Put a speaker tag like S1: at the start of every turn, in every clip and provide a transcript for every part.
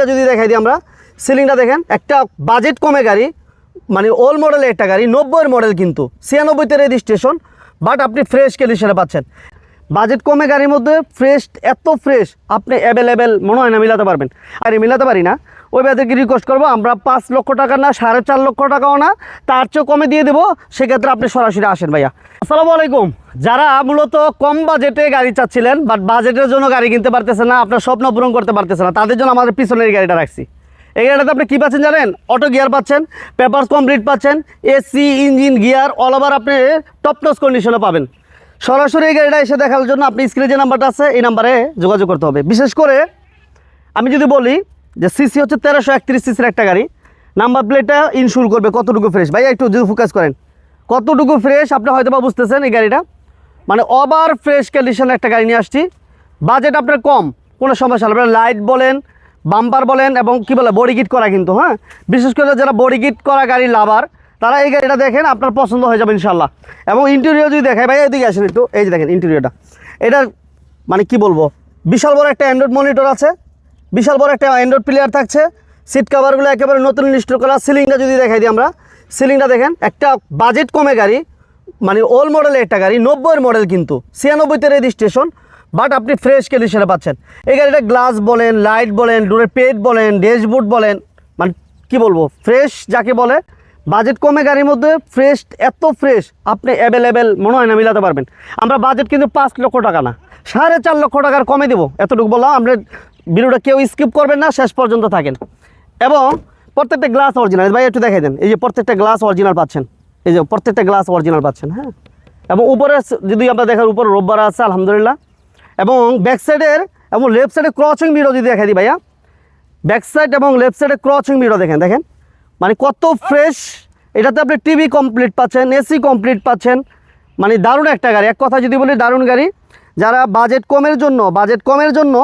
S1: যদি দেখাই দিই আমরা, সিলিংটা দেখেন, একটা বাজেট কমে গাড়ি মানে ওল্ড মডেলের একটা গাড়ি, নব্বইয়ের মডেল কিন্তু, ছিয়ানব্বইতে রেজিস্ট্রেশন বাট আপনি ফ্রেশ কন্ডিশনে পাচ্ছেন। বাজেট কমে গাড়ির মধ্যে ফ্রেশ এত ফ্রেশ আপনি অ্যাভেলেবেল মনে হয় না মিলাতে পারবেন। আর মিলাতে পারি না ওই ব্যাপারে রিকোয়েস্ট করব? আমরা পাঁচ লক্ষ টাকা না, সাড়ে চার লক্ষ টাকাও না, তার চেয়েও কমে দিয়ে দেবো। সেক্ষেত্রে আপনি সরাসরি আসেন ভাইয়া। আসসালামু আলাইকুম। যারা মূলত কম বাজেটে গাড়ি চাচ্ছিলেন বাট বাজেটের জন্য গাড়ি কিনতে পারতেছে না, আপনার স্বপ্ন পূরণ করতে পারতেছে না, তাদের জন্য আমাদের পিছনের গাড়িটা রাখছি। এই গাড়িটাতে আপনি কী পাচ্ছেন জানেন? অটো গিয়ার পাচ্ছেন পেপারস কমপ্লিট পাচ্ছেন AC engine gear all over আপনি টপ নস কন্ডিশনে পাবেন। সরাসরি এই গাড়িটা এসে দেখার জন্য আপনি স্ক্রিনে যে নাম্বারটা আছে, এই নাম্বারে যোগাযোগ করতে হবে। বিশেষ করে আমি যদি বলি যে সিসি হচ্ছে তেরোশো একত্রিশ সিসির একটা গাড়ি। নাম্বার প্লেটটা ইনশুর করবে কতটুকু ফ্রেশ ভাই একটু যদি ফোকাস করেন। কতটুকু ফ্রেশ আপনি হয়তো বা বুঝতেছেন এই গাড়িটা। মানে ওভার ফ্রেশ কন্ডিশনের একটা গাড়ি নিয়ে আসছি। বাজেট আপনার কম, কোনো সমস্যা হবে লাইট বলেন বাম্পার বলেন এবং কি বলে বডি কিট করা কিন্তু হ্যাঁ? বিশেষ করে যারা বডি কিট করা গাড়ি লাভার তারা এই গাড়িটা দেখেন, আপনার পছন্দ হয়ে যাবে ইনশাল্লাহ এবং ইন্টেরিয়র যদি দেখায় ভাই এদিকে আসেন একটু। এই যে দেখেন ইন্টেরিয়রটা এটার মানে কি বলব? বিশাল বড় একটা অ্যান্ড্রয়েড মনিটর আছে। বিশাল বড় একটা অ্যান্ড্রয়েড প্লেয়ার থাকছে। সিট কাভারগুলো একেবারে নতুন ইনস্টল করা। সিলিংটা যদি দেখাই দিই আমরা সিলিংটা দেখেন, একটা বাজেট কমে গাড়ি মানে ওল্ড মডেলের একটা গাড়ি, নব্বইয়ের মডেল কিন্তু, ছিয়ানব্বইতে রেজিস্ট্রেশন বাট আপনি ফ্রেশ কন্ডিশনে পাচ্ছেন। এই গাড়িটা গ্লাস বলেন লাইট বলেন ডোরের পেট বলেন ড্যাশবোর্ড বলেন মানে কি বলব ফ্রেশ যাকে বলে বাজেট কমে গাড়ির মধ্যে ফ্রেশ এত ফ্রেশ আপনি অ্যাভেলেবেল মনে হয় না মিলাতে পারবেন। আমরা বাজেট কিন্তু পাঁচ লক্ষ টাকা না, সাড়ে চার লক্ষ টাকার কমে দেবো, এতটুকু বললাম। আমরা ভিডিওটা কেউ স্কিপ করবেন না, শেষ পর্যন্ত থাকেন। এবং প্রত্যেকটা গ্লাস অরিজিনাল, ভাই, একটু দেখাই দেন। এই যে প্রত্যেকটা গ্লাস অরিজিনাল পাচ্ছেন। এই যে প্রত্যেকটা গ্লাস অরিজিনাল পাচ্ছেন হ্যাঁ? এবং উপরে যদি আমরা দেখার উপর রোববার আছে, আলহামদুলিল্লাহ। এবং ব্যাক সাইডের এবং লেফট সাইডে ক্রচিং ভিডিও যদি দেখাই দিই, ভাইয়া। ব্যাক সাইড এবং লেফট সাইডে ক্রচিং ভিডিও দেখেন দেখেন। মানে কত ফ্রেশ এটাতে আপনি টিভি কমপ্লিট পাচ্ছেন এসি কমপ্লিট পাচ্ছেন। মানে দারুণ একটা গাড়ি। এক কথা যদি বলি, দারুণ গাড়ি। যারা বাজেট কমের জন্য বাজেট কমের জন্য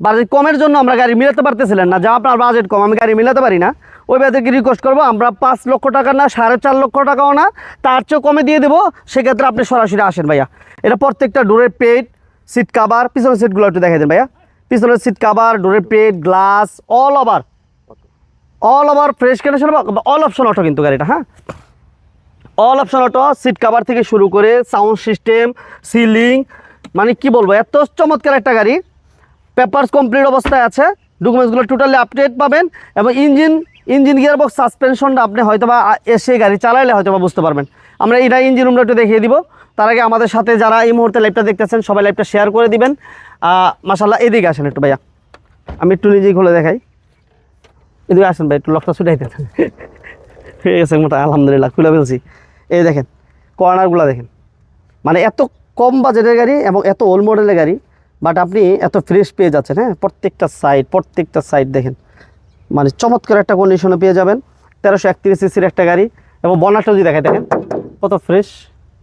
S1: বাজেট কমের জন্য আমরা গাড়ি মিলাতে পারতেছিলেন না যা আপনার বাজেট কম, আমি গাড়ি মিলাতে পারি না, ওই ব্যাপারে রিকোয়েস্ট করব, আমরা পাঁচ লক্ষ টাকা না, সাড়ে চার লক্ষ টাকাও না, তার চেয়েও কমে দিয়ে দেবো, সেক্ষেত্রে আপনি সরাসরি আসেন ভাইয়া। এটা প্রত্যেকটা ডোরের পেট সিট কাভার পিছনের সিটগুলো একটু দেখা দেন ভাইয়া। পিছনের সিট কাভার ডোরের পেট glass all over all over fresh condition all option auto কিন্তু গাড়িটা হ্যাঁ? All option auto seat cover থেকে শুরু করে সাউন্ড সিস্টেম সিলিং মানে কি বলব, এত চমৎকার একটা গাড়ি। পেপারস কমপ্লিট অবস্থায় আছে। ডকুমেন্টসগুলো টোটালি আপডেট পাবেন এবং ইঞ্জিন ইঞ্জিন গিয়ার বক্স সাসপেনশনটা আপনি হয়তো বা এসে গাড়ি চালাইলে হয়তো বা বুঝতে পারবেন। আমরা এটা ইঞ্জিন রুমটা একটু দেখিয়ে দিব। তার আগে আমাদের সাথে যারা এই মুহূর্তে লাইভটা দেখতেছেন, সবাই লাইভটা শেয়ার করে দিবেন। মাসাল্লাহ এদিকে আসেন একটু ভাইয়া। আমি একটু নিজেই খুলে দেখাই। এদিকে আসেন ভাই, একটু লকটা ছুটাইতে হয়ে গেছে মোটা, আলহামদুলিল্লাহ, খুলে ফেলছি। এই দেখেন কর্নারগুলো দেখেন। মানে এত কম বাজেটের গাড়ি এবং এত ওল্ড মডেলের গাড়ি। বাট আপনি এত ফ্রেশ পেয়ে যাচ্ছেন হ্যাঁ? প্রত্যেকটা সাইড প্রত্যেকটা সাইড দেখেন। মানে চমৎকার একটা কন্ডিশনে পেয়ে যাবেন। তেরোশো একত্রিশ সিসির একটা গাড়ি এবং বনারটা যদি দেখেন দেখেন, কত ফ্রেশ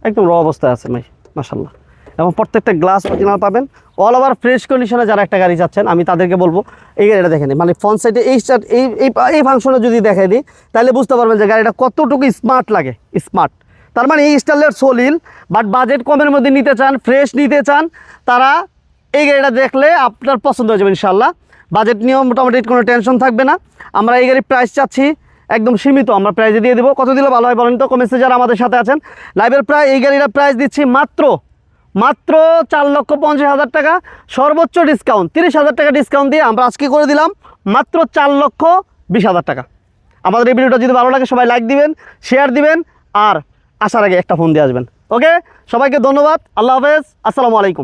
S1: একদম র অবস্থায় আছে ভাই মাসাল্লাহ এবং প্রত্যেকটা গ্লাস অরিজিনাল পাবেন। অল ওভার ফ্রেশ কন্ডিশনে যারা একটা গাড়ি যাচ্ছেন আমি তাদেরকে বলব, এই গাড়িটা দেখেন মানে ফ্রন্ট সাইডে এই এই এই ফাংশনে যদি দেখাই দিই, তাহলে বুঝতে পারবেন যে গাড়িটা কতটুকু স্মার্ট লাগে স্মার্ট তার মানে এই স্টাইলের সলিল বাট বাজেট কমের মধ্যে নিতে চান ফ্রেশ নিতে চান, তারা এই গাড়িটা দেখলে আপনার পছন্দ হয়ে যাবে ইনশাল্লাহ বাজেট নিয়েও মোটামুটি কোনো টেনশন থাকবে না। আমরা এই গাড়ির প্রাইস চাচ্ছি একদম সীমিত, আমরা প্রাইজে দিয়ে দেবো। কত দিলে ভালো হয় বলেন তো কমেন্টসে যারা আমাদের সাথে আছেন। লাইভের প্রায় এই গাড়িটা প্রাইস দিচ্ছি মাত্র মাত্র চার লক্ষ পঞ্চাশ হাজার টাকা। সর্বোচ্চ ডিসকাউন্ট তিরিশ হাজার টাকা ডিসকাউন্ট দিয়ে আমরা আজকে করে দিলাম মাত্র চার লক্ষ বিশ হাজার টাকা। আমাদের এই ভিডিওটা যদি ভালো লাগে সবাই লাইক দিবেন শেয়ার দিবেন আর আসার আগে একটা ফোন দিয়ে আসবেন। ওকে সবাইকে ধন্যবাদ, আল্লাহ হাফেজ, আসসালামু আলাইকুম।